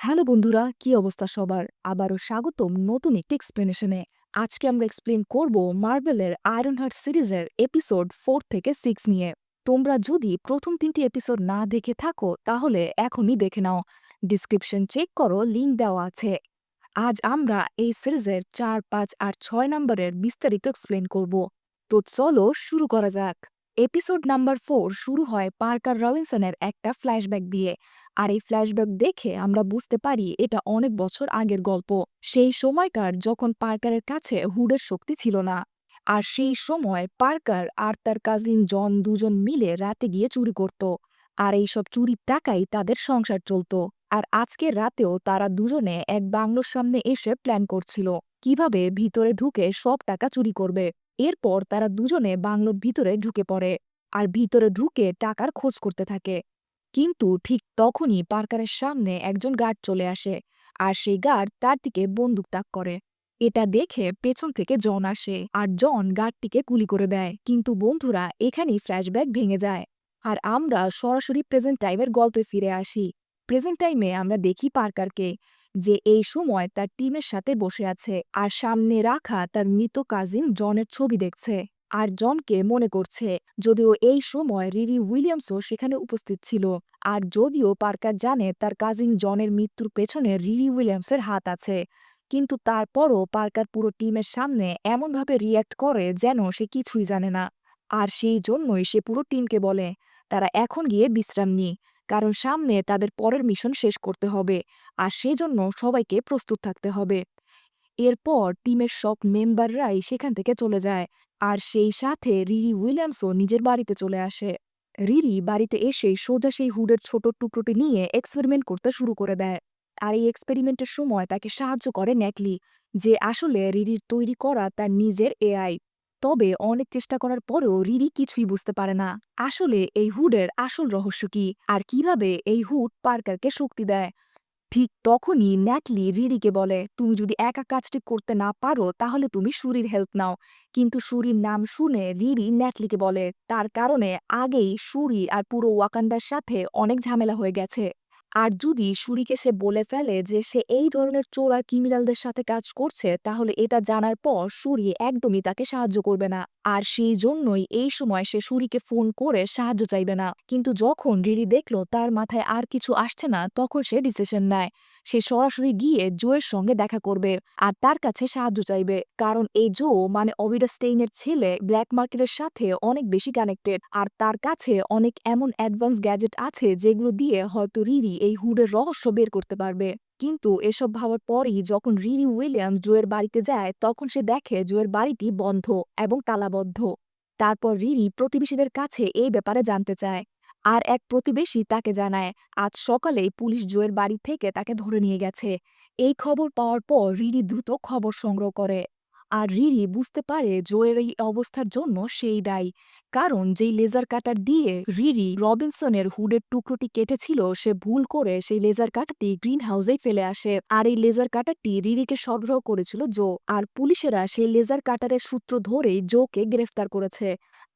Hello বন্ধুরা, কি অবস্থা সবার? আবারও স্বাগতম নতুন একটি এক্সপ্লেনেশনে আজকে আমরা এক্সপ্লেন করব মার্বেলের আয়রন হার্ট সিরিজের এপিসোড ফোর থেকে সিক্স নিয়ে। তোমরা যদি প্রথম তিনটি এপিসোড না দেখে থাকো, তাহলে এখনই দেখে নাও। ডিসক্রিপশন চেক করো লিঙ্ক দেওয়া আছে। আজ আমরা এই সিরিজের চার, পাঁচ আর ছয় নম্বরের বিস্তারিত এক্সপ্লেন করব। তো চলো শুরু করা যাক। এপিসোড নাম্বার ফোর শুরু হয় পার্কার রবিনসনের একটা ফ্ল্যাশব্যাক দিয়ে। আর এই ফ্ল্যাশব্যাক দেখে আমরা বুঝতে পারি এটা অনেক বছর আগের গল্প। সেই সময়কার যখন পার্কারের কাছে হুডের শক্তি ছিল না। আর সেই সময় পার্কার আর তার কাজিন জন দুজন মিলে রাতে গিয়ে চুরি করত। আর এইসব চুরির টাকাই তাদের সংসার চলত। আর আজকের রাতেও তারা দুজনে এক বাংলোর সামনে এসে প্ল্যান করছিল, কীভাবে ভিতরে ঢুকে সব টাকা চুরি করবে। এরপর তারা দুজনে বাংলোর ভিতরে ঢুকে পড়ে আর ভিতরে ঢুকে টাকার খোঁজ করতে থাকে। কিন্তু ঠিক তখনই পার্কারের সামনে একজন গার্ড চলে আসে আর সেই গার্ড তার দিকে বন্দুক তাক করে। এটা দেখে পেছন থেকে জন আসে আর জন গার্ডটিকে গুলি করে দেয়। কিন্তু বন্ধুরা এখানেই ফ্ল্যাশব্যাক ভেঙে যায়। আর আমরা সরাসরি প্রেজেন্ট টাইমের গল্পে ফিরে আসি। প্রেজেন্ট টাইমে আমরা দেখি পার্কারকে যে এই সময় তার টিমের সাথে বসে আছে। আর সামনে রাখা তার মৃত কাজিন জনের ছবি দেখছে। আর জনকে মনে করছে, যদিও এই সময় রিরি উইলিয়ামসও সেখানে উপস্থিত ছিল। আর যদিও পার্কার জানে তার কাজিন জনের মৃত্যুর পেছনে রিরি উইলিয়ামসের হাত আছে। কিন্তু তারপরও পার্কার পুরো টিমের সামনে এমনভাবে রিয়্যাক্ট করে যেন সে কিছুই জানে না। আর সেই জন্যই সে পুরো টিমকে বলে, তারা এখন গিয়ে বিশ্রাম নি কারণ সামনে তাদের পরের মিশন শেষ করতে হবে। আর সেজন্য সবাইকে প্রস্তুত থাকতে হবে। এরপর টিমের সব মেম্বাররাই সেখান থেকে চলে যায়। আর সেই সাথে রিরি উইলিয়ামসও নিজের বাড়িতে চলে আসে। রিরি বাড়িতে এসে সোজা সেই হুডের ছোট টুকরোটি নিয়ে এক্সপেরিমেন্ট করতে শুরু করে দেয়। আর এই এক্সপেরিমেন্টের সময় তাকে সাহায্য করে ন্যাটলি, যে আসলে রিরির তৈরি করা তার নিজের এআই তবে অনেক চেষ্টা করার পরেও রিরি কিছুই বুঝতে পারে না। আসলে এই হুডের আসল রহস্য কি? আর কীভাবে এই হুড পার্কারকে শক্তি দেয়? ঠিক তখনই ন্যাটলি রিরিকে বলে, তুমি যদি একা কাজটি করতে না পারো, তাহলে তুমি সুরির হেল্প নাও। কিন্তু সুরির নাম শুনে রিরি ন্যাটলিকে বলে, তার কারণে আগেই সুরি আর পুরো ওয়াকান্ডার সাথে অনেক ঝামেলা হয়ে গেছে। আর যদি সুরিকে সে বলে ফেলে যে সে এই ধরনের চোর আর ক্রিমিনালদের সাথে কাজ করছে, তাহলে এটা জানার পর সুরি একদমই তাকে সাহায্য করবে না। আর সেই জন্যই এই সময় সে সুরিকে ফোন করে সাহায্য চাইবে না। কিন্তু যখন রিরি দেখল তার মাথায় আর কিছু আসছে না, তখন সে ডিসিশন নেয়। সে সরাসরি গিয়ে জোয়ের সঙ্গে দেখা করবে আর তার কাছে সাহায্য চাইবে। কারণ এই জো মানে অবিডা স্টেইনের ছেলে ব্ল্যাক মার্কেটের সাথে অনেক বেশি কানেক্টেড আর তার কাছে অনেক এমন অ্যাডভান্স গ্যাজেট আছে যেগুলো দিয়ে হয়তো রিরি এই হুডের রহস্য বের করতে পারবে। কিন্তু এসব ভাবার পরই যখন রিরি উইলিয়াম জোয়ের বাড়িতে যায়, তখন সে দেখে জোয়ের বাড়িটি বন্ধ এবং তালাবদ্ধ। তারপর রিরি প্রতিবেশীদের কাছে এই ব্যাপারে জানতে চায়। আর এক প্রতিবেশী তাকে জানায়, আজ সকালেই পুলিশ জোয়ের বাড়ি থেকে তাকে ধরে নিয়ে গেছে। এই খবর পাওয়ার পর রিডি দ্রুত খবর সংগ্রহ করে। আর রিডি বুঝতে পারে জোয়ের এই অবস্থার জন্য সেই দায়ী। কারণ যেই লেজার কাটার দিয়ে রিরি রবিনসনের হুডের টুকরোটি কেটেছিল, সে ভুল করে সেই লেজার কাটারটি গ্রিন হাউসেই ফেলে আসে। আর এই লেজার কাটারটি রিরিকে সরবরাহ করেছিল জো, আর পুলিশেরা সেই লেজার কাটারের সূত্র ধরেই জোকে গ্রেফতার করেছে।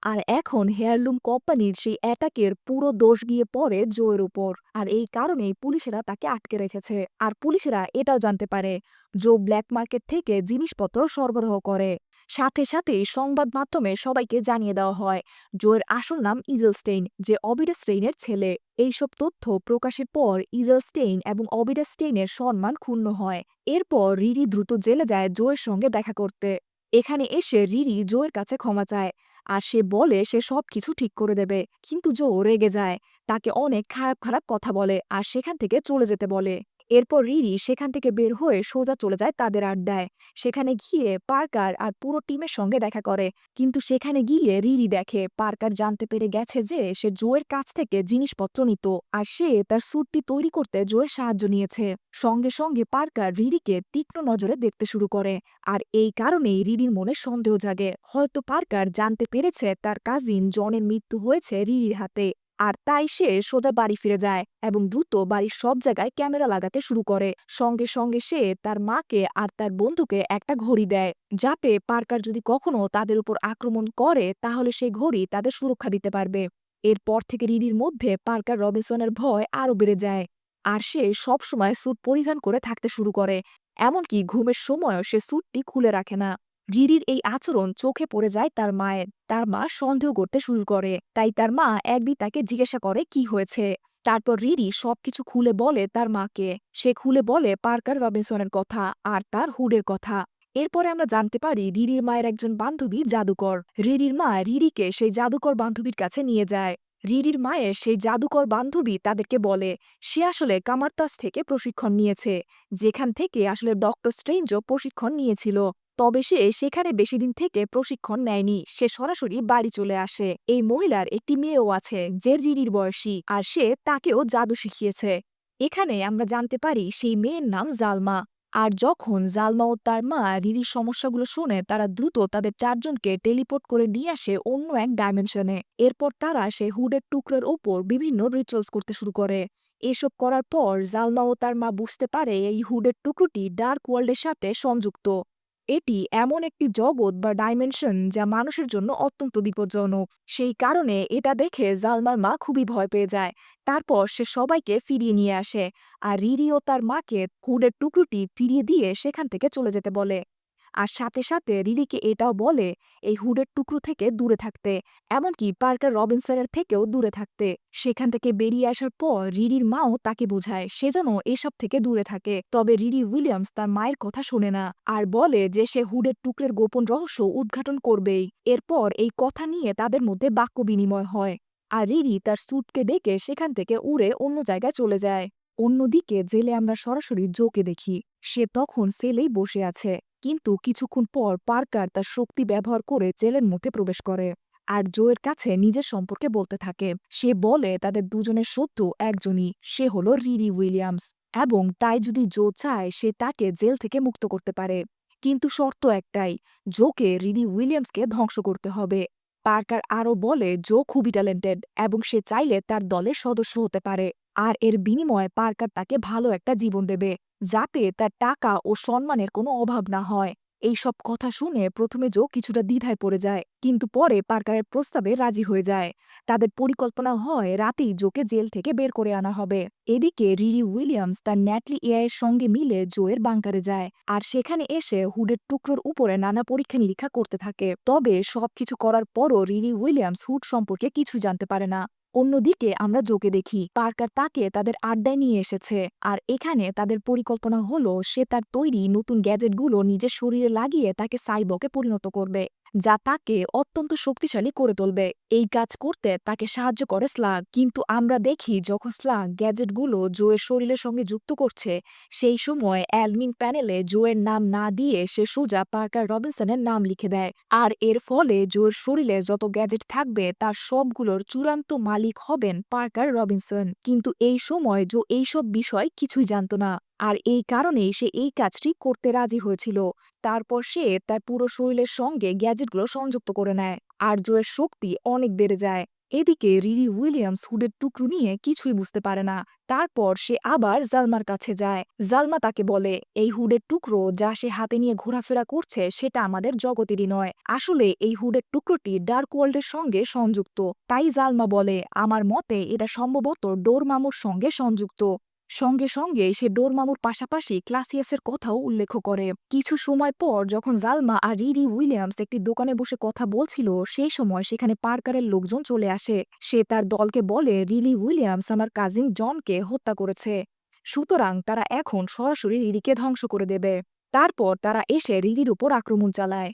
আর এখন হেয়ারলুম কোম্পানির সেই অ্যাটাকের পুরো দোষ গিয়ে পড়ে জোয়ের উপর। আর এই কারণেই পুলিশেরা তাকে আটকে রেখেছে। আর পুলিশেরা এটাও জানতে পারে, জো ব্ল্যাক মার্কেট থেকে জিনিসপত্র সরবরাহ করে। সাথে সাথে সংবাদ মাধ্যমে সবাইকে জানিয়ে দেওয়া হয়। জোয়ের আসল নাম ইজেল স্টেইন যে অবিডা স্টেইনের ছেলে। এইসব তথ্য প্রকাশের পর ইজেল স্টেইন এবং অবিডা স্টেইনের সম্মান ক্ষুণ্ণ হয়। এরপর রিরি দ্রুত জেলে যায় জোয়ের সঙ্গে দেখা করতে। এখানে এসে রিরি জোয়ের কাছে ক্ষমা চায়। আর সে বলে সে সবকিছু ঠিক করে দেবে। কিন্তু জো রেগে যায়। তাকে অনেক খারাপ খারাপ কথা বলে আর সেখান থেকে চলে যেতে বলে। এরপর রিরি সেখান থেকে বের হয়ে সোজা চলে যায় তাদের আড্ডায়। সেখানে গিয়ে পার্কার আর পুরো টিমের সঙ্গে দেখা করে। কিন্তু সেখানে গিয়ে রিরি দেখে পার্কার জানতে পেরে গেছে যে সে জোয়ের কাছ থেকে জিনিসপত্র নিত আর সে তার স্যুটটি তৈরি করতে জোয়ের সাহায্য নিয়েছে। সঙ্গে সঙ্গে পার্কার রিরিকে তীক্ষ্ণ নজরে দেখতে শুরু করে আর এই কারণেই রিরির মনে সন্দেহ জাগে। হয়তো পার্কার জানতে পেরেছে তার কাজিন জনের মৃত্যু হয়েছে রিরির হাতে আর তাই সে সোজা বাড়ি ফিরে যায় এবং দ্রুত বাড়ির সব জায়গায় ক্যামেরা লাগাতে শুরু করে। সঙ্গে সঙ্গে সে তার মাকে আর তার বন্ধুকে একটা ঘড়ি দেয়, যাতে পার্কার যদি কখনো তাদের উপর আক্রমণ করে, তাহলে সেই ঘড়ি তাদের সুরক্ষা দিতে পারবে। এরপর থেকে রিরির মধ্যে পার্কার রবিনসনের ভয় আরও বেড়ে যায় আর সে সবসময় স্যুট পরিধান করে থাকতে শুরু করে। এমনকি ঘুমের সময়ও সে স্যুটটি খুলে রাখে না। রিরির এই আচরণ চোখে পড়ে যায় তার মায়ের। তার মা সন্দেহ করতে শুরু করে। তাই তার মা একদিন তাকে জিজ্ঞাসা করে, কি হয়েছে? তারপর রিরি সবকিছু খুলে বলে তার মাকে। সে খুলে বলে পার্কার রবিনসনের কথা আর তার হুডের কথা। এরপরে আমরা জানতে পারি রিরির মায়ের একজন বান্ধবী জাদুকর। রিরির মা রিরিকে সেই জাদুকর বান্ধবীর কাছে নিয়ে যায়। রিরির মায়ের সেই জাদুকর বান্ধবী তাদেরকে বলে, সে আসলে কামারতাস থেকে প্রশিক্ষণ নিয়েছে। যেখান থেকে আসলে ডক্টর স্ট্রেঞ্জও প্রশিক্ষণ নিয়েছিল। তবে সে সেখানে বেশি দিন থেকে প্রশিক্ষণ নেয়নি। সে সরাসরি বাড়ি চলে আসে। এই মহিলার একটি মেয়েও আছে, যে রিরির বয়সী, আর সে তাকেও জাদু শিখিয়েছে। এখানে আমরা জানতে পারি সেই মেয়ের নাম জালমা। আর যখন জালমা ও তার মা রিরির সমস্যাগুলো শুনে, তারা দ্রুত তাদের চারজনকে টেলিপোর্ট করে নিয়ে আসে অন্য এক ডাইমেনশনে। এরপর তারা সে হুডের টুকরোর ওপর বিভিন্ন রিচুয়ালস করতে শুরু করে। এসব করার পর জালমা ও তার মা বুঝতে পারে এই হুডের টুকরোটি ডার্ক ওয়ার্ল্ডের সাথে সংযুক্ত। এটি এমন একটি জগৎ বা ডাইমেনশন যা মানুষের জন্য অত্যন্ত বিপজ্জনক। সেই কারণে এটা দেখে জালমার মা খুবই ভয় পেয়ে যায়। তারপর সে সবাইকে ফিরিয়ে নিয়ে আসে। আর রিরি ও তার মাকে হুডের টুকরোটি ফিরিয়ে দিয়ে সেখান থেকে চলে যেতে বলে। আর সাথে সাথে রিরিকে এটাও বলে, এই হুডের টুকরো থেকে দূরে থাকতে। এমনকি পার্কার রবিনসনের থেকেও দূরে থাকতে। সেখান থেকে বেরিয়ে আসার পর রিডির মাও তাকে বোঝায়, সে যেন এসব থেকে দূরে থাকে। তবে রিডি উইলিয়ামস তার মায়ের কথা শোনে না আর বলে যে সে হুডের টুকরের গোপন রহস্য উদ্ঘাটন করবেই। এরপর এই কথা নিয়ে তাদের মধ্যে বাক্য বিনিময় হয় আর রিডি তার স্যুটকে ডেকে সেখান থেকে উড়ে অন্য জায়গায় চলে যায়। অন্যদিকে জেলে আমরা সরাসরি জোকে দেখি। সে তখন সেলেই বসে আছে। কিন্তু কিছুক্ষণ পর পার্কার তার শক্তি ব্যবহার করে জেলের মধ্যে প্রবেশ করে। আর জোয়ের কাছে নিজের সম্পর্কে বলতে থাকে। সে বলে, তাদের দুজনের শত্রু একজনই, সে হল রিরি উইলিয়ামস। এবং তাই যদি জো চায়, সে তাকে জেল থেকে মুক্ত করতে পারে। কিন্তু শর্ত একটাই, জোকে রিডি উইলিয়ামসকে ধ্বংস করতে হবে। পার্কার আরও বলে, জো খুবই ট্যালেন্টেড, এবং সে চাইলে তার দলের সদস্য হতে পারে। আর এর বিনিময়ে পার্কার তাকে ভালো একটা জীবন দেবে, যাতে তার টাকা ও সম্মানের কোনো অভাব না হয়। এই সব কথা শুনে প্রথমে জো কিছুটা দ্বিধায় পড়ে যায়, কিন্তু পরে পার্কারের প্রস্তাবে রাজি হয়ে যায়। তাদের পরিকল্পনা হয় রাতেই জোকে জেল থেকে বের করে আনা হবে। এদিকে রিরি উইলিয়ামস তার ন্যাটলি এআইয়ের সঙ্গে মিলে জোয়ের বাংকারে যায়, আর সেখানে এসে হুডের টুকরোর উপরে নানা পরীক্ষা নিরীক্ষা করতে থাকে। তবে সবকিছু করার পরও রিরি উইলিয়ামস হুড সম্পর্কে কিছু জানতে পারে না। অন্যদিকে আমরা জোকে দেখি, পার্কার তাকে তাদের আড্ডায় নিয়ে এসেছে। আর এখানে তাদের পরিকল্পনা হলো, সে তার তৈরি নতুন গ্যাজেটগুলো নিজের শরীরে লাগিয়ে তাকে সাইবকে পরিণত করবে। যা তাকে অত্যন্ত শক্তিশালী করে তুলবে। এই কাজ করতে তাকে সাহায্য করে স্লাগ। কিন্তু আমরা দেখি যখন স্লাগ গ্যাজেটগুলো জোয়ের শরীরের সঙ্গে যুক্ত করছে, সেই সময় অ্যালমিন প্যানেলে জোয়ের নাম না দিয়ে সে সোজা পার্কার রবিনসনের নাম লিখে দেয়। আর এর ফলে জোয়ের শরীরে যত গ্যাজেট থাকবে, তার সবগুলোর চূড়ান্ত মালিক হবেন পার্কার রবিনসন। কিন্তু এই সময় জো এইসব বিষয় কিছুই জানত না। আর এই কারণেই সে এই কাজটি করতে রাজি হয়েছিল। তারপর সে তার পুরো শরীরের সঙ্গে গ্যাজেটগুলো সংযুক্ত করে নেয় আর জোয়ের শক্তি অনেক বেড়ে যায়। এদিকে রিরি উইলিয়ামস হুডের টুকরো নিয়ে কিছুই বুঝতে পারে না। তারপর সে আবার জালমার কাছে যায়। জালমা তাকে বলে, এই হুডের টুকরো যা সে হাতে নিয়ে ঘোরাফেরা করছে সেটা আমাদের জগতেরই নয়। আসলে এই হুডের টুকরোটি ডার্ক ওয়ার্ল্ডের সঙ্গে সংযুক্ত। তাই জালমা বলে, আমার মতে এটা সম্ভবত ডোর ডোরমামুর সঙ্গে সংযুক্ত। সঙ্গে সঙ্গে সে ডোরমামুর পাশাপাশি ক্লাসিয়াসের কথাও উল্লেখ করে। কিছু সময় পর যখন জালমা আর রিডি উইলিয়ামস একটি দোকানে বসে কথা বলছিল, সেই সময় সেখানে পার্কারের লোকজন চলে আসে। সে তার দলকে বলে, রিলি উইলিয়ামস আমার কাজিন জনকে হত্যা করেছে। সুতরাং তারা এখন সরাসরি রিডিকে ধ্বংস করে দেবে। তারপর তারা এসে রিডির উপর আক্রমণ চালায়।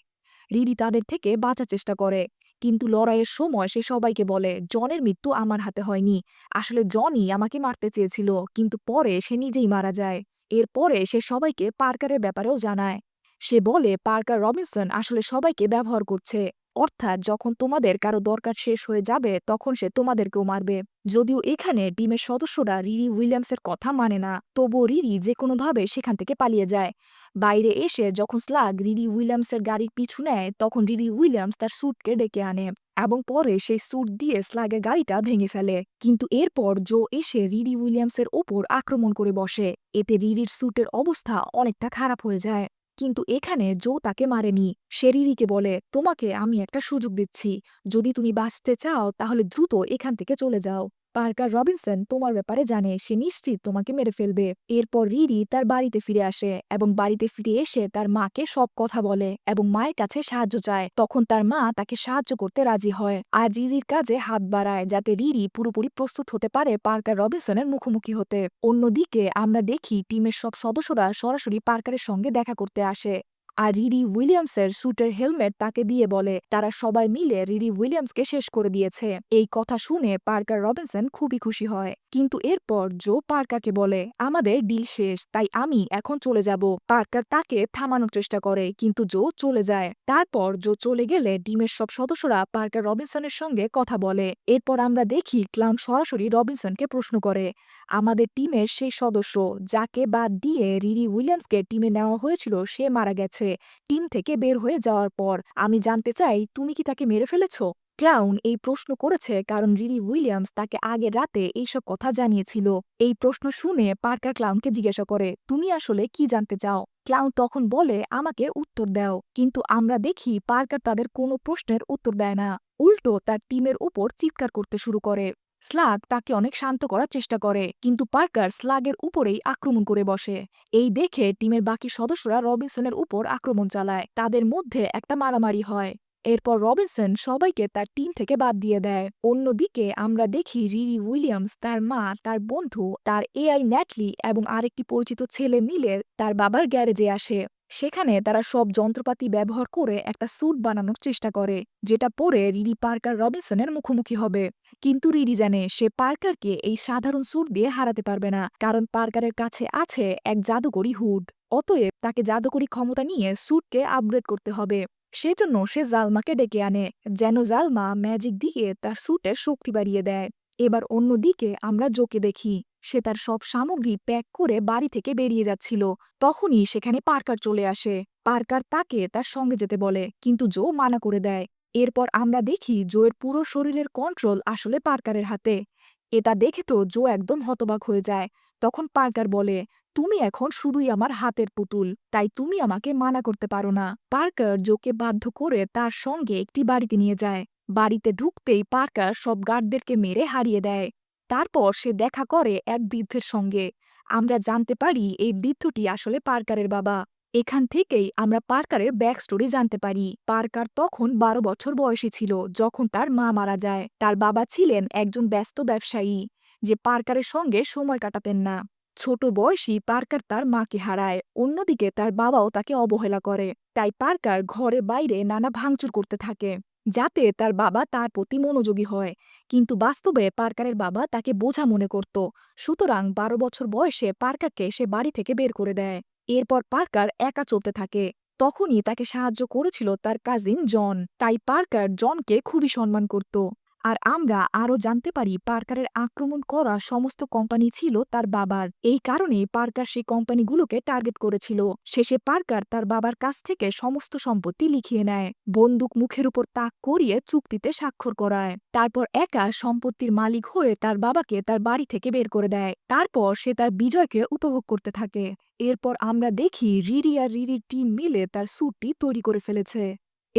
রিডি তাদের থেকে বাঁচার চেষ্টা করে। কিন্তু লড়াইয়ের সময় সে সবাইকে বলে, জনের মৃত্যু আমার হাতে হয়নি। আসলে জনই আমাকে মারতে চেয়েছিল, কিন্তু পরে সে নিজেই মারা যায়। এরপরে সে সবাইকে পার্কারের ব্যাপারেও জানায়। সে বলে, পার্কার রবিনসন আসলে সবাইকে ব্যবহার করছে। অর্থাৎ যখন তোমাদের কারও দরকার শেষ হয়ে যাবে, তখন সে তোমাদেরকেও মারবে। যদিও এখানে টিমের সদস্যরা রিরি উইলিয়ামসের কথা মানে না, তবুও রিরি যে কোনোভাবে সেখান থেকে পালিয়ে যায়। বাইরে এসে যখন স্লাগ রিডি উইলিয়ামসের গাড়ির পিছু নেয়, তখন রিডি উইলিয়ামস তার স্যুটকে ডেকে আনে এবং পরে সেই স্যুট দিয়ে স্লাগের গাড়িটা ভেঙে ফেলে। কিন্তু এরপর জো এসে রিডি উইলিয়ামসের ওপর আক্রমণ করে বসে। এতে রিরির স্যুটের অবস্থা অনেকটা খারাপ হয়ে যায়। কিন্তু এখানে জো তাকে মারেনি। সে রিরিকে বলে, তোমাকে আমি একটা সুযোগ দিচ্ছি। যদি তুমি বাঁচতে চাও, তাহলে দ্রুত এখান থেকে চলে যাও। পার্কার রবিনসন তোমার ব্যাপারে জানে, সে নিশ্চিত তোমাকে মেরে ফেলবে। এরপর রিডি তার বাড়িতে ফিরে আসে এবং বাড়িতে ফিরে এসে তার মাকে সব কথা বলে এবং মায়ের কাছে সাহায্য চায়। তখন তার মা তাকে সাহায্য করতে রাজি হয় আর রিরির কাজে হাত বাড়ায় যাতে রিডি পুরোপুরি প্রস্তুত হতে পারে পার্কার রবিনসনের মুখোমুখি হতে। অন্যদিকে আমরা দেখি টিমের সব সদস্যরা সরাসরি পার্কারের সঙ্গে দেখা করতে আসে। আর রিডি উইলিয়ামসের স্যুটের হেলমেট তাকে দিয়ে বলে, তারা সবাই মিলে রিডি উইলিয়ামসকে শেষ করে দিয়েছে। এই কথা শুনে পার্কার রবিনসন খুবই খুশি হয়। কিন্তু এরপর জো পার্কাকে বলে, আমাদের ডিল শেষ, তাই আমি এখন চলে যাব। পার্কার তাকে থামানোর চেষ্টা করে, কিন্তু জো চলে যায়। তারপর জো চলে গেলে টিমের সব সদস্যরা পার্কার রবিনসনের সঙ্গে কথা বলে। এরপর আমরা দেখি ক্লাউন সরাসরি রবিনসনকে প্রশ্ন করে, আমাদের টিমের সেই সদস্য, যাকে বাদ দিয়ে রিডি উইলিয়ামসকে টিমে নেওয়া হয়েছিল, সে মারা গেছে। টিম থেকে বের হয়ে যাওয়ার পর আমি জানতে চাই, তুমি কি তাকে মেরে ফেলেছ? ক্লাউন এই প্রশ্ন করেছে কারণ রিডি উইলিয়ামস তাকে আগের রাতে এইসব কথা জানিয়েছিল। এই প্রশ্ন শুনে পার্কার ক্লাউনকে জিজ্ঞাসা করে, তুমি আসলে কি জানতে চাও? ক্লাউন তখন বলে, আমাকে উত্তর দাও। কিন্তু আমরা দেখি পার্কার তাদের কোনো প্রশ্নের উত্তর দেয় না। উল্টো তার টিমের উপর চিৎকার করতে শুরু করে। স্লাগ তাকে অনেক শান্ত করার চেষ্টা করে, কিন্তু পার্কার স্লাগের উপরেই আক্রমণ করে বসে। এই দেখে টিমের বাকি সদস্যরা রবিনসনের উপর আক্রমণ চালায়। তাদের মধ্যে একটা মারামারি হয়। এরপর রবিনসন সবাইকে তার টিম থেকে বাদ দিয়ে দেয়। অন্যদিকে আমরা দেখি রিরি উইলিয়ামস, তার মা, তার বন্ধু, তার এআই ন্যাটলি এবং আরেকটি পরিচিত ছেলে মিলে তার বাবার গ্যারেজে আসে। সেখানে তারা সব যন্ত্রপাতি ব্যবহার করে একটা স্যুট বানানোর চেষ্টা করে, যেটা পরে রিডি পার্কার রবিনসনের মুখোমুখি হবে। কিন্তু রিডি জানে সে পার্কারকে এই সাধারণ স্যুট দিয়ে হারাতে পারবে না, কারণ পার্কারের কাছে আছে এক জাদুকরি হুড। অতএব তাকে জাদুকরি ক্ষমতা নিয়ে স্যুটকে আপগ্রেড করতে হবে। সেজন্য সে জালমাকে ডেকে আনে, যেন জালমা ম্যাজিক দিয়ে তার স্যুটের শক্তি বাড়িয়ে দেয়। এবার অন্যদিকে আমরা জোকে দেখি। সে তার সব সামগ্রী প্যাক করে বাড়ি থেকে বেরিয়ে যাচ্ছিল। তখনই সেখানে পার্কার চলে আসে। পার্কার তাকে তার সঙ্গে যেতে বলে, কিন্তু জো মানা করে দেয়। এরপর আমরা দেখি জোয়ের পুরো শরীরের কন্ট্রোল আসলে পার্কারের হাতে। এটা দেখে তো জো একদম হতবাক হয়ে যায়। তখন পার্কার বলে, তুমি এখন শুধুই আমার হাতের পুতুল, তাই তুমি আমাকে মানা করতে পারো না। পার্কার জোকে বাধ্য করে তার সঙ্গে একটি বাড়িতে নিয়ে যায়। বাড়িতে ঢুকতেই পার্কার সব গার্ডদেরকে মেরে হারিয়ে দেয়। তারপর সে দেখা করে এক বৃদ্ধের সঙ্গে। আমরা জানতে পারি এই বৃদ্ধটি আসলে পার্কারের বাবা। এখান থেকেই আমরা পার্কারের ব্যাক স্টোরি জানতে পারি। পার্কার তখন বারো বছর বয়সী ছিল, যখন তার মা মারা যায়। তার বাবা ছিলেন একজন ব্যস্ত ব্যবসায়ী, যে পার্কারের সঙ্গে সময় কাটাতেন না। ছোট বয়সী পার্কার তার মাকে হারায়, অন্যদিকে তার বাবাও তাকে অবহেলা করে। তাই পার্কার ঘরে বাইরে নানা ভাঙচুর করতে থাকে। যাতে তার বাবা তার প্রতি মনোযোগী হয়। কিন্তু বাস্তবে পার্কারের বাবা তাকে বোঝা মনে করত। সুতরাং বারো বছর বয়সে পার্কারকে সে বাড়ি থেকে বের করে দেয়। এরপর পার্কার একা চলতে থাকে। তখনই তাকে সাহায্য করেছিল তার কাজিন জন। তাই পার্কার জনকে খুবই সম্মান করত। আর আমরা আরও জানতে পারি পার্কারের আক্রমণ করা সমস্ত কোম্পানি ছিল তার বাবার। এই কারণে পার্কার সেই কোম্পানিগুলোকে টার্গেট করেছিল। শেষে পার্কার তার বাবার কাছ থেকে সমস্ত সম্পত্তি লিখিয়ে নেয়। বন্দুক মুখের উপর তাক করিয়ে চুক্তিতে স্বাক্ষর করায়। তারপর একা সম্পত্তির মালিক হয়ে তার বাবাকে তার বাড়ি থেকে বের করে দেয়। তারপর সে তার বিজয়কে উপভোগ করতে থাকে। এরপর আমরা দেখি রিরি আর রিরির টিম মিলে তার স্যুটটি তৈরি করে ফেলেছে।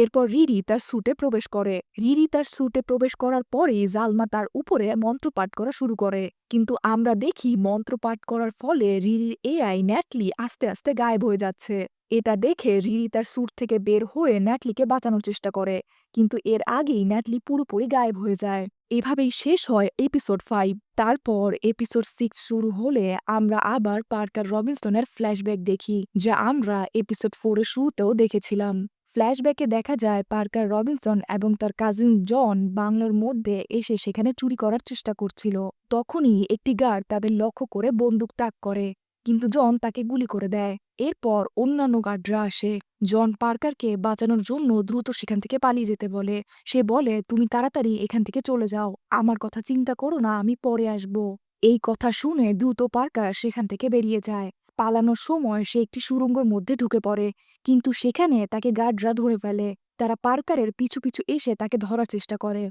এরপর রিরি তার স্যুটে প্রবেশ করে। রিরি তার স্যুটে প্রবেশ করার পরেই জালমা তার উপরে মন্ত্রপাঠ করা শুরু করে। কিন্তু আমরা দেখি মন্ত্রপাঠ করার ফলে রিরির এআই ন্যাটলি আস্তে আস্তে গায়েব হয়ে যাচ্ছে। এটা দেখে রিরি তার স্যুট থেকে বের হয়ে ন্যাটলিকে বাঁচানোর চেষ্টা করে। কিন্তু এর আগেই ন্যাটলি পুরোপুরি গায়েব হয়ে যায়। এভাবেই শেষ হয় এপিসোড ফাইভ তারপর এপিসোড সিক্স শুরু হলে আমরা আবার পার্কার রবিনসনের ফ্ল্যাশব্যাক দেখি, যা আমরা এপিসোড ফোরের শুরুতেও দেখেছিলাম। ফ্ল্যাশব্যাকে দেখা যায় পার্কার রবিনসন এবং তার কাজিন জন বাংলোর মধ্যে এসে সেখানে চুরি করার চেষ্টা করছিল। তখনই একটি গার্ড তাদের লক্ষ্য করে বন্দুক তাক করে, কিন্তু জন তাকে গুলি করে দেয়। এরপর অন্যান্য গার্ডরা আসে। জন পার্কারকে বাঁচানোর জন্য দ্রুত সেখান থেকে পালিয়ে যেতে বলে। সে বলে, তুমি তাড়াতাড়ি এখান থেকে চলে যাও। আমার কথা চিন্তা করো না, আমি পরে আসব। এই কথা শুনে দ্রুত পার্কার সেখান থেকে বেরিয়ে যায়। পালানোর সময় সে একটি সুড়ঙ্গের মধ্যে ঢুকে পড়ে। কিন্তু সেখানে তাকে গার্ডরা ধরে ফেলে। তারা পার্কারের পিছু পিছু এসে তাকে ধরার চেষ্টা করে।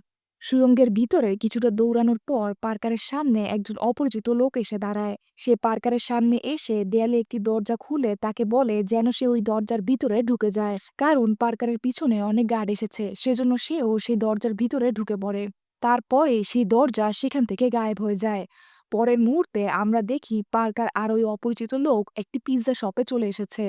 সুড়ঙ্গের ভিতরে কিছুটা দৌড়ানোর পর পার্কারের সামনে একজন অপরিচিত লোক এসে দাঁড়ায়। সে পার্কারের সামনে এসে দেয়ালে একটি দরজা খুলে তাকে বলে যেন সে ওই দরজার ভিতরে ঢুকে যায়। কারণ পার্কারের পিছনে অনেক গার্ড এসেছে, সেজন্য সেও সেই দরজার ভিতরে ঢুকে পড়ে। তারপরে সেই দরজা সেখান থেকে গায়েব হয়ে যায়। পরের মুহূর্তে আমরা দেখি পার্কার আর ওই অপরিচিত লোক একটি পিৎজা শপে চলে এসেছে।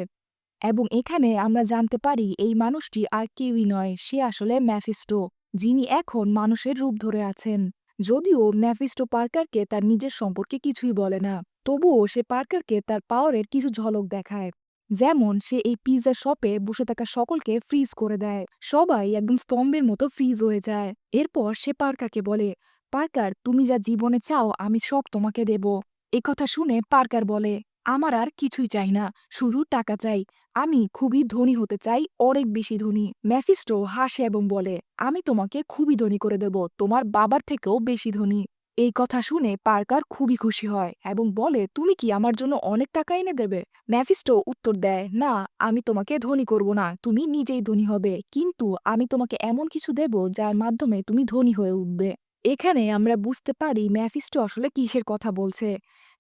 এবং এখানে আমরা জানতে পারি এই মানুষটি আর কেউই নয়, সে আসলে ম্যাফিস্টো যিনি এখন মানুষের রূপ ধরে আছেন। যদিও ম্যাফিস্টো পার্কারকে তার নিজের সম্পর্কে কিছুই বলে না, তবুও সে পার্কারকে তার পাওয়ারের কিছু ঝলক দেখায়। যেমন সে এই পিৎজা শপে বসে থাকা সকলকে ফ্রিজ করে দেয়, সবাই একদম স্তম্ভের মতো ফ্রিজ হয়ে যায়। এরপর সে পার্কারকে বলে পার্কার, তুমি যা জীবনে চাও, আমি সব তোমাকে দেব। এ কথা শুনে পার্কার বলে, আমার আর কিছুই চাই না, শুধু টাকা চাই। আমি খুবই ধনী হতে চাই, অনেক বেশি ধনী। ম্যাফিস্টো হাসে এবং বলে, আমি তোমাকে খুবই ধনী করে দেব, তোমার বাবার থেকেও বেশি ধনী। এই কথা শুনে পার্কার খুবই খুশি হয় এবং বলে, তুমি কি আমার জন্য অনেক টাকা এনে দেবে? ম্যাফিস্টো উত্তর দেয়, না, আমি তোমাকে ধনী করব না, তুমি নিজেই ধনী হবে, কিন্তু আমি তোমাকে এমন কিছু দেব যার মাধ্যমে তুমি ধনী হয়ে উঠবে। এখানে আমরা বুঝতে পারি ম্যাফিস্টো আসলে কিসের কথা বলছে।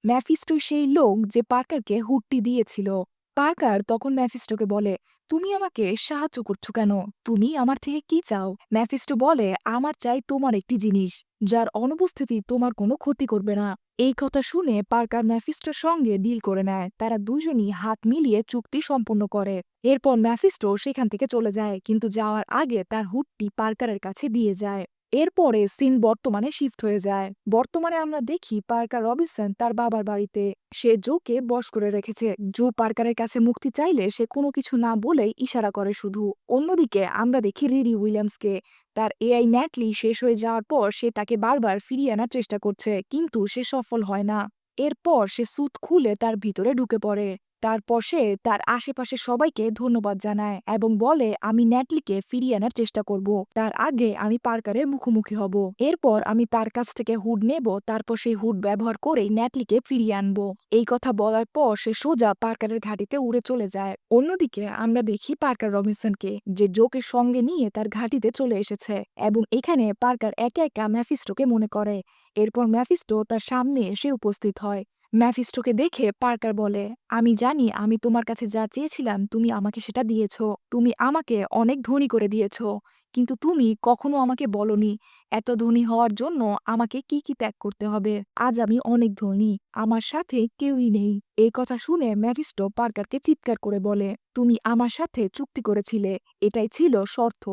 ম্যাফিস্টো সেই লোক যে পার্কারকে হুটটি দিয়েছিল। পার্কার তখন ম্যাফিস্টোকে বলে, তুমি আমাকে সাহায্য করছ কেন? তুমি আমার থেকে কি চাও? ম্যাফিস্টো বলে, আমার চাই তোমার একটি জিনিস, যার অনুপস্থিতি তোমার কোনো ক্ষতি করবে না। এই কথা শুনে পার্কার ম্যাফিস্টোর সঙ্গে ডিল করে নেয়। তারা দুজনই হাত মিলিয়ে চুক্তি সম্পন্ন করে। এরপর ম্যাফিস্টো সেখান থেকে চলে যায়, কিন্তু যাওয়ার আগে তার হুটটি পার্কারের কাছে দিয়ে যায়। এরপরে সিন বর্তমানে শিফট হয়ে যায়। বর্তমানে আমরা দেখি পার্কার রবিনসন তার বাবার বাড়িতে। সে জোকে বশ করে রেখেছে। জো পার্কারের কাছে মুক্তি চাইলে সে কোনো কিছু না বলেই ইশারা করে শুধু। অন্যদিকে আমরা দেখি রিরি উইলিয়ামসকে। তার এআই ন্যাটলি শেষ হয়ে যাওয়ার পর সে তাকে বারবার ফিরিয়ে আনার চেষ্টা করছে, কিন্তু সে সফল হয় না। এরপর সে স্যুট খুলে তার ভিতরে ঢুকে পড়ে। তারপর সে তার আশেপাশে সবাইকে ধন্যবাদ জানায় এবং বলে, আমি ন্যাটলিকে ফিরিয়ে আনার চেষ্টা করব। তার আগে আমি পার্কারের মুখোমুখি হব। এরপর আমি তার কাছ থেকে হুড নেব। তারপর সেই হুড ব্যবহার করে ন্যাটলিকে ফিরিয়ে আনব। এই কথা বলার পর সে সোজা পার্কারের ঘাটিতে উড়ে চলে যায়। অন্যদিকে আমরা দেখি পার্কার রবিনসনকে, যে জোকের সঙ্গে নিয়ে তার ঘাটিতে চলে এসেছে এবং এখানে পার্কার একা একা ম্যাফিস্টোকে মনে করে। এরপর ম্যাফিস্টো তার সামনে এসে উপস্থিত হয়। ম্যাফিস্টোকে দেখে পার্কার বলে, আমি জানি, আমি তোমার কাছে যা চেয়েছিলাম, তুমি আমাকে সেটা দিয়েছ। তুমি আমাকে অনেক ধনী করে দিয়েছ। কিন্তু তুমি কখনো আমাকে বলনি, এত ধনী হওয়ার জন্য আমাকে কি কি ত্যাগ করতে হবে? আজ আমি অনেক ধনী, আমার সাথে কেউই নেই। এই কথা শুনে ম্যাফিস্টো পার্কারকে চিৎকার করে বলে, তুমি আমার সাথে চুক্তি করেছিলে, এটাই ছিল শর্ত।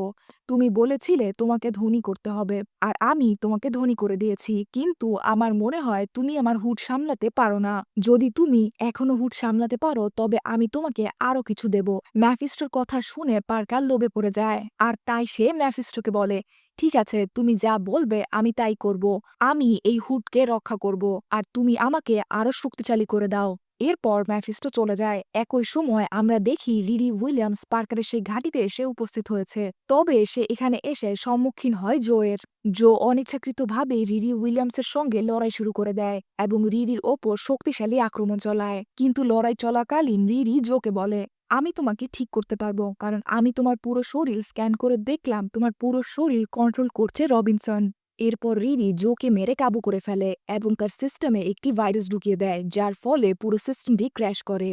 তুমি বলেছিলে তোমাকে ধনী করতে হবে, আর আমি তোমাকে ধনী করে দিয়েছি, কিন্তু আমার মনে হয় তুমি আমার হুট সামলাতে পারো না। যদি তুমি এখনও হুট সামলাতে পারো, তবে আমি তোমাকে আরও কিছু দেব। ম্যাফিস্টোর কথা শুনে পার্কার লোভে পড়ে যায়, আর তাই সে ম্যাফিস্টোকে বলে, ঠিক আছে, তুমি যা বলবে আমি তাই করব। আমি এই হুটকে রক্ষা করব আর তুমি আমাকে আরও শক্তিশালী করে দাও। এরপর ম্যাফিস্টো চলে যায়। একই সময় আমরা দেখি লিডি উইলিয়ামস পার্কারের সেই ঘাটিতে এসে উপস্থিত হয়েছে। তবে সে এখানে এসে সম্মুখীন হয় জোয়ের। জো অনিচ্ছাকৃতভাবে রিডি উইলিয়ামসের সঙ্গে লড়াই শুরু করে দেয় এবং রিডির ওপর শক্তিশালী আক্রমণ চলায়। কিন্তু লড়াই চলাকালীন রিডি জোকে বলে আমি তোমাকে ঠিক করতে পারব। কারণ আমি তোমার পুরো শরীর স্ক্যান করে দেখলাম, তোমার পুরো শরীর কন্ট্রোল করছে রবিনসন। এরপর রিডি জোকে মেরে কাবু করে ফেলে এবং তার সিস্টেমে একটি ভাইরাস ঢুকিয়ে দেয়, যার ফলে পুরো সিস্টেমটি ক্র্যাশ করে।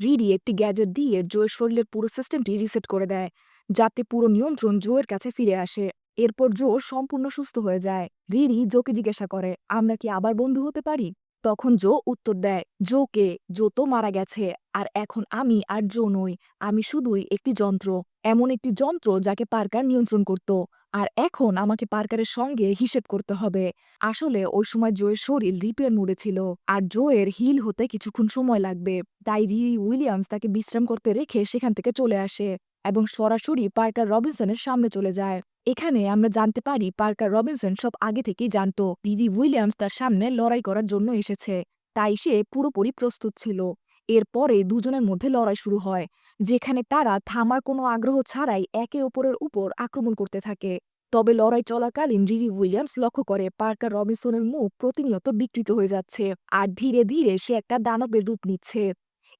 রিডি একটি গ্যাজেট দিয়ে জোয়ের শরীরের পুরো সিস্টেমটি রিসেট করে দেয়, যাতে পুরো নিয়ন্ত্রণ জোয়ের কাছে ফিরে আসে। এরপর জো সম্পূর্ণ সুস্থ হয়ে যায়। রিডি জোকে জিজ্ঞাসা করে, আমরা কি আবার বন্ধু হতে পারি? তখন জো উত্তর দেয়, জো কে? জো তো মারা গেছে। আর এখন আমি আর জো নই। আমি শুধুই একটি যন্ত্র, এমন একটি যন্ত্র যাকে পার্কার নিয়ন্ত্রণ করত। আর এখন আমাকে পার্কারের সঙ্গে হিসেব করতে হবে। আসলে ওই সময় জোয়ের শরীর রিপেয়ার মুড়ে ছিল। আর জোয়ের হিল হতে কিছুক্ষণ সময় লাগবে। তাই রিরি উইলিয়ামস তাকে বিশ্রাম করতে রেখে সেখান থেকে চলে আসে এবং সরাসরি পার্কার রবিনসনের সামনে চলে যায়। এখানে আমরা জানতে পারি পার্কার রবিনসন সব আগে থেকেই জানত। রিরি উইলিয়ামস তার সামনে লড়াই করার জন্য এসেছে। তাই সে পুরোপুরি প্রস্তুত ছিল। এরপরে দুজনের মধ্যে লড়াই শুরু হয়, যেখানে তারা থামার কোনো আগ্রহ ছাড়াই একে অপরের উপর আক্রমণ করতে থাকে। তবে লড়াই চলাকালীন রিডি উইলিয়ামস লক্ষ্য করে পার্কার রবিনসনের মুখ প্রতিনিয়ত বিকৃত হয়ে যাচ্ছে, আর ধীরে ধীরে সে একটা দানবের রূপ নিচ্ছে।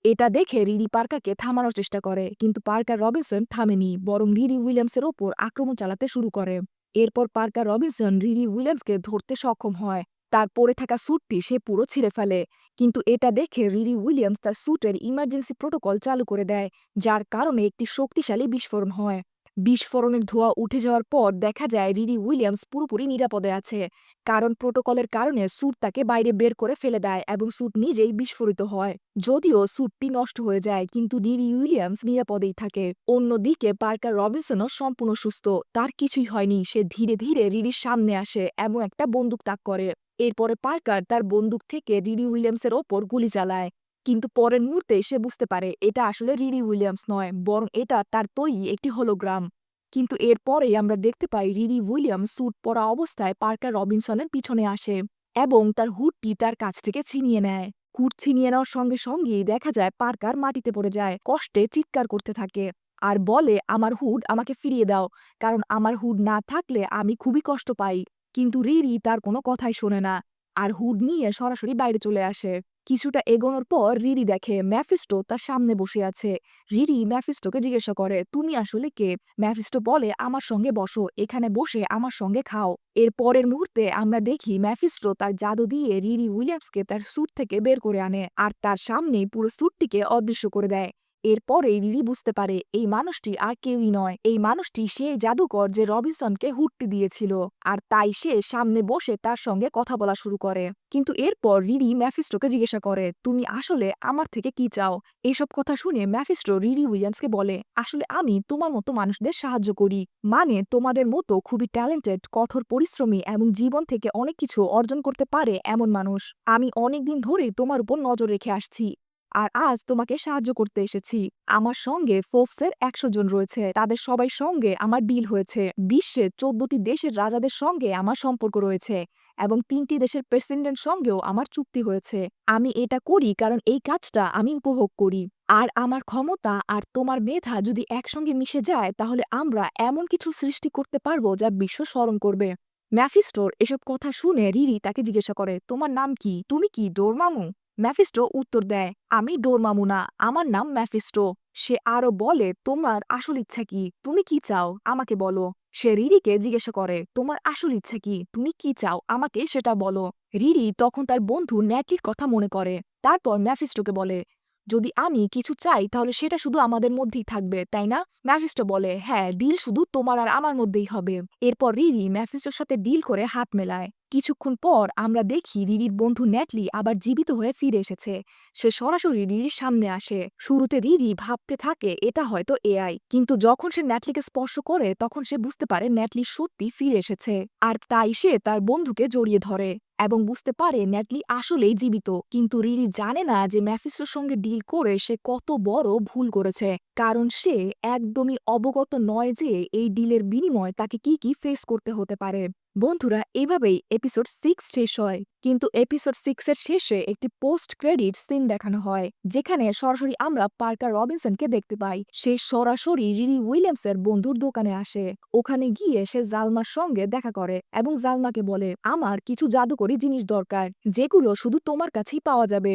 এটা দেখে রিডি পার্কারকে থামানোর চেষ্টা করে, কিন্তু পার্কার রবিনসন থামেনি, বরং রিডি উইলিয়ামসের ওপর আক্রমণ চালাতে শুরু করে। এরপর পার্কার রবিনসন রিডি উইলিয়ামসকে ধরতে সক্ষম হয়। তার পরে থাকা স্যুটটি সে পুরো ছিঁড়ে ফেলে, কিন্তু এটা দেখে রিডি উইলিয়ামস তার স্যুটের ইমার্জেন্সি প্রোটোকল চালু করে দেয়, যার কারণে একটি শক্তিশালী বিস্ফোরণ হয়। বিস্ফোরণের ধোঁয়া উঠে যাওয়ার পর দেখা যায় রিডি উইলিয়ামস পুরোপুরি নিরাপদে আছে। কারণ প্রোটোকলের কারণে স্যুট তাকে বাইরে বের করে ফেলে দেয় এবং স্যুট নিজেই বিস্ফোরিত হয়। যদিও স্যুটটি নষ্ট হয়ে যায়, কিন্তু রিডি উইলিয়ামস নিরাপদেই থাকে। অন্যদিকে পার্কার রবিনসনও সম্পূর্ণ সুস্থ। তার কিছুই হয়নি। সে ধীরে ধীরে রিডির সামনে আসে এবং একটা বন্দুক তাক করে। এরপরে পার্কার তার বন্দুক থেকে রিডি উইলিয়ামসের ওপর গুলি চালায়। কিন্তু পরের মুহূর্তে সে বুঝতে পারে এটা আসলে রিডি উইলিয়ামস নয়, বরং এটা তার তৈরি একটি হলোগ্রাম। কিন্তু এরপরেই আমরা দেখতে পাই রিডি উইলিয়ামস স্যুট পরা অবস্থায় পার্কার রবিনসনের পিছনে আসে এবং তার হুডটি তার কাছ থেকে ছিনিয়ে নেয়। হুড ছিনিয়ে নেওয়ার সঙ্গে সঙ্গেই দেখা যায় পার্কার মাটিতে পড়ে যায়, কষ্টে চিৎকার করতে থাকে আর বলে, আমার হুড আমাকে ফিরিয়ে দাও, কারণ আমার হুড না থাকলে আমি খুবই কষ্ট পাই। কিন্তু রিরি তার কোনো কথাই শোনে না আর হুড নিয়ে সরাসরি বাইরে চলে আসে। কিছুটা এগোনোর পর রিডি দেখে ম্যাফিস্টো তার সামনে বসে আছে। রিডি ম্যাফিস্টোকে জিজ্ঞাসা করে, তুমি আসলে কে? ম্যাফিস্টো বলে, আমার সঙ্গে বসো, এখানে বসে আমার সঙ্গে খাও। এর পরের মুহূর্তে আমরা দেখি ম্যাফিস্টো তার জাদু দিয়ে রিডি উইলিয়ামসকে তার স্যুট থেকে বের করে আনে, আর তার সামনে পুরো স্যুটটিকে অদৃশ্য করে দেয়। এরপরেই রিরি বুঝতে পারে এই মানুষটি আর কেউই নয়। এই মানুষটি সেই জাদুকর যে রবিনসনকে হুটটি দিয়েছিল আর তাই সে সামনে বসে তার সঙ্গে কথা বলা শুরু করে। কিন্তু এরপর রিডি ম্যাফিস্টোকে জিজ্ঞাসা করে, তুমি আসলে আমার থেকে কি চাও? এইসব কথা শুনে ম্যাফিস্টো রিডি উইলিয়ামসকে বলে, আসলে আমি তোমার মতো মানুষদের সাহায্য করি। মানে তোমাদের মতো খুবই ট্যালেন্টেড, কঠোর, পরিশ্রমী এবং জীবন থেকে অনেক কিছু অর্জন করতে পারে এমন মানুষ। আমি অনেকদিন ধরেই তোমার উপর নজর রেখে আসছি। আর আজ তোমাকে সাহায্য করতে এসেছি। আমার সঙ্গে ফোর্বসের একশো জন রয়েছে। তাদের সবাই সঙ্গে আমার ডিল হয়েছে। বিশ্বের চোদ্দটি দেশের রাজাদের সঙ্গে আমার সম্পর্ক রয়েছে এবং তিনটি দেশের প্রেসিডেন্ট সঙ্গেও আমার চুক্তি হয়েছে। আমি এটা করি কারণ এই কাজটা আমি উপভোগ করি। আর আমার ক্ষমতা আর তোমার মেধা যদি একসঙ্গে মিশে যায়, তাহলে আমরা এমন কিছু সৃষ্টি করতে পারব যা বিশ্ব স্মরণ করবে। ম্যাফিস্টোর এসব কথা শুনে রিরি তাকে জিজ্ঞাসা করে, তোমার নাম কি? তুমি কি ডোরমামু? ম্যাফিস্টো উত্তর দেয়, আমি ডোরমামু না আমার নাম ম্যাফিস্টো। সে আরও বলে, তোমার আসল ইচ্ছা কি? তুমি কি চাও? আমাকে বলো। সে রিরিকে জিজ্ঞাসা করে, তোমার আসল ইচ্ছা কি? তুমি কি চাও? আমাকে সেটা বলো। রিরি তখন তার বন্ধু ন্যাটলির কথা মনে করে। তারপর ম্যাফিস্টোকে বলে, যদি আমি কিছু চাই, তাহলে সেটা শুধু আমাদের মধ্যেই থাকবে, তাই না? ম্যাফিস্টো বলে হ্যাঁ ডিল শুধু তোমার আর আমার মধ্যেই হবে। এরপর রিরি ম্যাফিস্টোর সাথে ডিল করে হাত মেলায়। কিছুক্ষণ পর আমরা দেখি রিরির বন্ধু ন্যাটলি আবার জীবিত হয়ে ফিরে এসেছে। সে সরাসরি রিরির সামনে আসে। শুরুতে রিরি ভাবতে থাকে, এটা হয়তো এআই কিন্তু যখন সে ন্যাটলিকে স্পর্শ করে, তখন সে বুঝতে পারে ন্যাটলি সত্যি ফিরে এসেছে। আর তাই সে তার বন্ধুকে জড়িয়ে ধরে এবং বুঝতে পারে ন্যাটলি আসলেই জীবিত। কিন্তু রিরি জানে না যে ম্যাফিসোর সঙ্গে ডিল করে সে কত বড় ভুল করেছে। কারণ সে একদমই অবগত নয় যে এই ডিলের বিনিময় তাকে কি কি ফেস করতে হতে পারে। বন্ধুরা, এভাবেই এপিসোড সিক্স শেষ হয়। কিন্তু এপিসোড সিক্সের শেষে একটি পোস্ট ক্রেডিট সিন দেখানো হয়, যেখানে সরাসরি আমরা পার্কার রবিনসনকে দেখতে পাই। সে সরাসরি রিরি উইলিয়ামসের বন্ধুর দোকানে আসে। ওখানে গিয়ে সে জালমার সঙ্গে দেখা করে এবং জালমাকে বলে, আমার কিছু জাদুকরি জিনিস দরকার, যেগুলো শুধু তোমার কাছেই পাওয়া যাবে।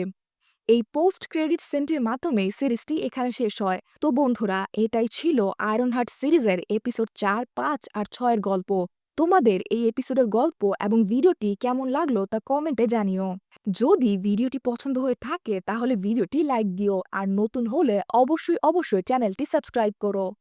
এই পোস্ট ক্রেডিট সেন্টের মাধ্যমে সিরিজটি এখানে শেষ হয়। তো বন্ধুরা, এটাই ছিল আয়রন হার্ট সিরিজের এপিসোড চার, পাঁচ আর ছয়ের গল্প। তোমাদের এই এপিসোডের গল্প এবং ভিডিওটি কেমন লাগল তা কমেন্টে জানিও। যদি ভিডিওটি পছন্দ হয়ে থাকে তাহলে ভিডিওটি লাইক দিও আর নতুন হলে অবশ্যই অবশ্যই চ্যানেলটি সাবস্ক্রাইব করো।